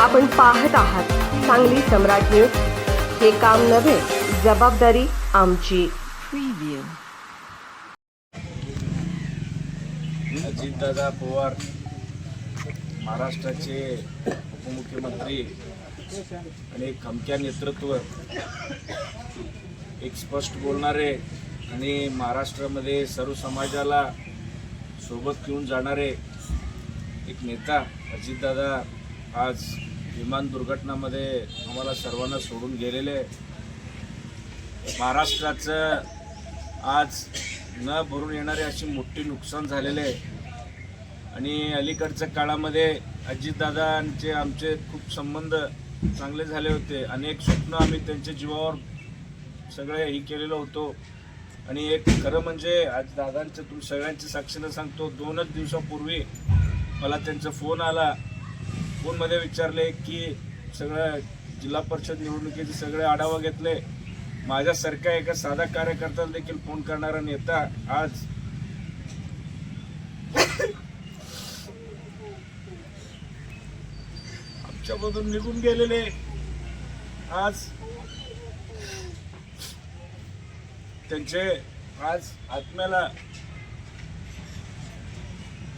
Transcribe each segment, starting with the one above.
आपण पाहत आहात सांगली सम्राट न्यूज. हे काम नव्हे जबाबदारी आमची. अजितदादा पवार महाराष्ट्राचे उपमुख्यमंत्री आणि एक खमक्या नेतृत्व. एक स्पष्ट बोलणारे आणि महाराष्ट्रामध्ये सर्व समाजाला सोबत घेऊन जाणारे एक नेता अजितदादा आज विमान दुर्घटनामध्ये आम्हाला सर्वांना सोडून गेलेले. महाराष्ट्राचं आज न भरून येणारे अशी मोठी नुकसान झालेले. आहे आणि अलीकडच्या काळामध्ये अजितदादांचे आमचे खूप संबंध चांगले झाले होते. अनेक स्वप्न आम्ही त्यांच्या जीवावर सगळे हे केलेलो होतो. आणि एक खरं म्हणजे आज दादांचं तुम्ही सगळ्यांच्या साक्षीनं सांगतो दोनच दिवसापूर्वी मला त्यांचा फोन आला. फोनमध्ये विचारले की सगळं जिल्हा परिषद निवडणुकीचे सगळे आढावा घेतले. माझ्यासारख्या एका साधा कार्यकर्त्याला देखील फोन करणारा नेता आज आमच्यामधून निघून गेलेले. आज त्यांचे आज आत्म्याला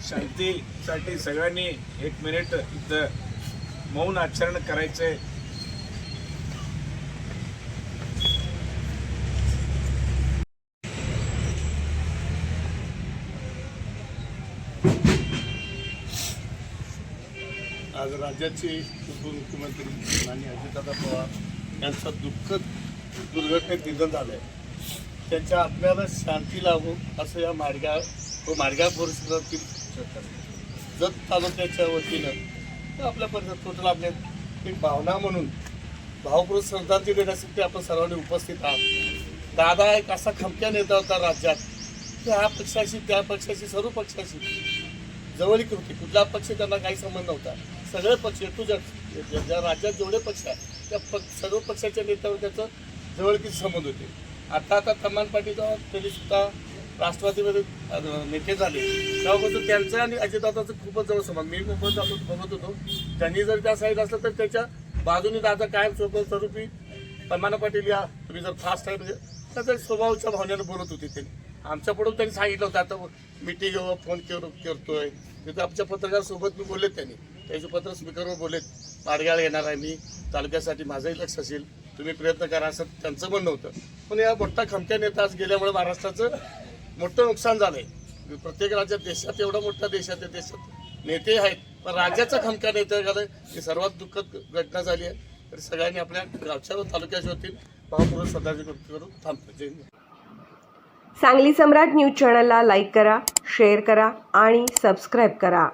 शांतीसाठी सगळ्यांनी एक मिनिट इथं मौन आचरण करायचंय. आज राज्याचे उपमुख्यमंत्री माननीय अजितदादा पवार यांचं दुःखद दुर्घटनेत निधन झालं आहे त्यांच्या आत्म्याला शांती लाभो असं या मार्गा व माडगाव परिसरातील जत तालुक्याच्या वतीनं तर आपल्या परिसरात टोटल आपल्या एक भावना म्हणून भावपूर्वक श्रद्धांजली देण्यासाठी आपण सर्वांनी उपस्थित आहात. दादा एक असा खमक्या नेता होता राज्यात की ह्या पक्षाशी त्या पक्षाशी सर्व पक्षाशी जवळीक होती. कुठला पक्ष त्यांना काही संबंध नव्हता. सगळे पक्ष टू ज्या ज्या राज्यात जेवढे पक्ष आहेत त्या पक्ष सर्व पक्षाच्या नेत्यावर त्याचं जवळकीचे संबंध होते. आता आता तमान पाटील जेव्हा राष्ट्रवादीमध्ये नेते झाले. तेव्हापासून त्यांचं आणि अजितदादाचं खूपच जवळ समान मी मुंबईत आपण बघत होतो. त्यांनी जर त्या साईड असलं तर त्याच्या बाजूने दादा कायम सोबत स्वरूपी तमाना पाटील या तुम्ही जर फास्ट आहे म्हणजे त्याचा स्वभावाच्या भावनेनं बोलत होते त्यांनी आमच्याकडून त्यांनी सांगितलं होतं आता मिटिंग फोन कर करतोय. तिथं आमच्या पत्रकारासोबत मी बोललेत त्यांनी. त्याचे पत्र स्पीकरवर बोलेत माडगाळ येणार आहे मी तालुक्यासाठी माझंही लक्ष असेल. तुम्ही प्रयत्न करा असं त्यांचं म्हणणं होतं. पण या मोठा खमक्या नेता आज गेल्यामुळे महाराष्ट्राचं मोठं नुकसान झालंय. प्रत्येक राज्यात देशात एवढा मोठा देशात आहे देशात नेते आहेत पण राज्याचा खमका नेता झालं ही सर्वात दुःखद घटना झाली आहे. तर सगळ्यांनी आपल्या गावच्या व तालुक्याच्या महापुरुष भावपूर्वक कृती करून थांबतो जय सांगली सम्राट न्यूज चॅनलला लाईक करा शेअर करा आणि सबस्क्राईब करा.